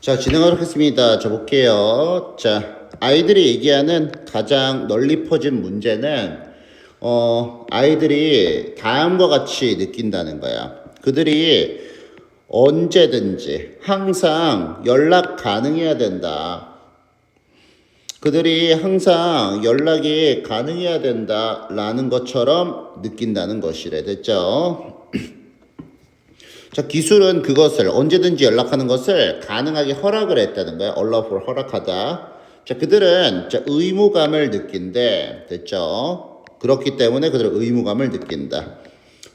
자, 진행하도록 하겠습니다. 자, 볼게요. 자, 아이들이 얘기하는 가장 널리 퍼진 문제는, 어, 아이들이 다음과 같이 느낀다는 거야. 그들이 언제든지 항상 연락 가능해야 된다. 그들이 항상 연락이 가능해야 된다라는 것처럼 느낀다는 것이래. 됐죠? 자, 기술은 그것을 언제든지 연락하는 것을 가능하게 허락을 했다는 거야. allowfor 허락하다. 자, 그들은 자, 의무감을 느낀대. 됐죠? 그렇기 때문에 그들은 의무감을 느낀다.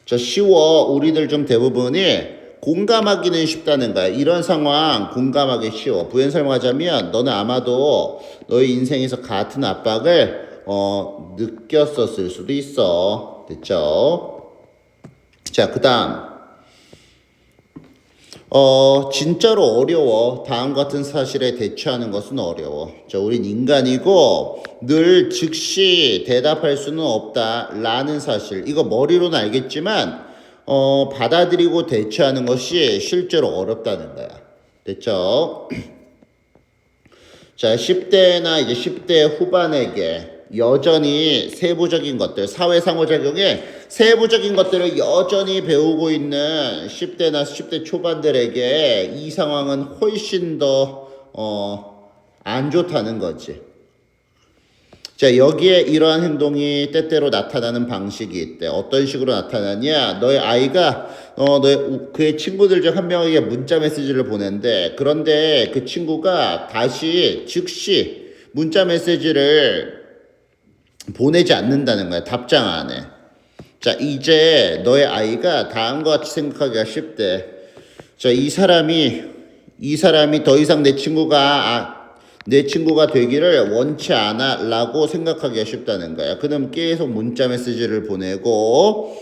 자, 쉬워. 우리들 좀 대부분이 공감하기는 쉽다는 거야. 이런 상황 공감하기 쉬워. 부연 설명하자면 너는 아마도 너의 인생에서 같은 압박을 어, 느꼈었을 수도 있어. 됐죠? 자, 그 다음. 어, 진짜로 어려워. 다음 같은 사실에 대처하는 것은 어려워. 자, 우린 인간이고 늘 즉시 대답할 수는 없다. 라는 사실. 이거 머리로는 알겠지만, 어, 받아들이고 대처하는 것이 실제로 어렵다는 거야. 됐죠? 자, 10대나 이제 10대 후반에게 여전히 세부적인 것들, 사회 상호작용의 세부적인 것들을 여전히 배우고 있는 10대나 10대 초반들에게 이 상황은 훨씬 더, 어, 안 좋다는 거지. 자, 여기에 이러한 행동이 때때로 나타나는 방식이 있대. 어떤 식으로 나타나냐? 너의 아이가, 어, 너의, 우- 그의 친구들 중 한 명에게 문자 메시지를 보낸대. 그런데 그 친구가 다시 즉시 문자 메시지를 보내지 않는다는 거야. 답장 안 해. 자, 이제 너의 아이가 다음과 같이 생각하기가 쉽대. 자, 이 사람이, 이 사람이 더 이상 내 친구가, 아, 내 친구가 되기를 원치 않아 라고 생각하기가 쉽다는 거야. 그럼 계속 문자 메시지를 보내고,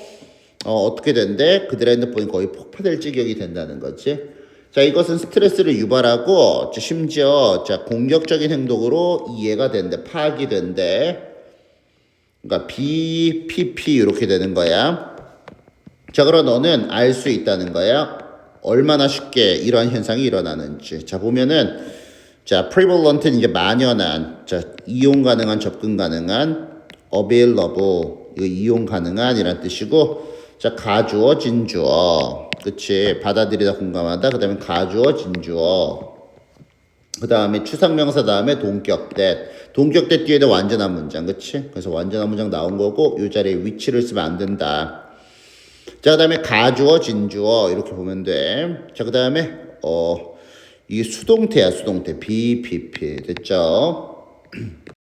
어, 어떻게 된대? 그들의 핸드폰이 거의 폭파될 지경이 된다는 거지. 자, 이것은 스트레스를 유발하고, 자, 심지어, 자, 공격적인 행동으로 이해가 된대. 파악이 된대. 그러니까 BPP 이렇게 되는 거야. 자, 그럼 너는 알 수 있다는 거야. 얼마나 쉽게 이러한 현상이 일어나는지. 자, 보면은 자, prevalent는 이제 만연한, 자, 이용 가능한, 접근 가능한, available, 이거 이용 가능한 이란 뜻이고, 자, 가주어, 진주어. 그치. 받아들이다, 공감하다. 그 다음에 가주어, 진주어. 그 다음에 추상명사 다음에 동격대. 동격대 뒤에도 완전한 문장, 그치? 그래서 완전한 문장 나온 거고, 이 자리에 위치를 쓰면 안 된다. 자, 그 다음에 가주어, 진주어, 이렇게 보면 돼. 자, 그 다음에, 어, 이게 수동태야, 수동태. BPP. 됐죠?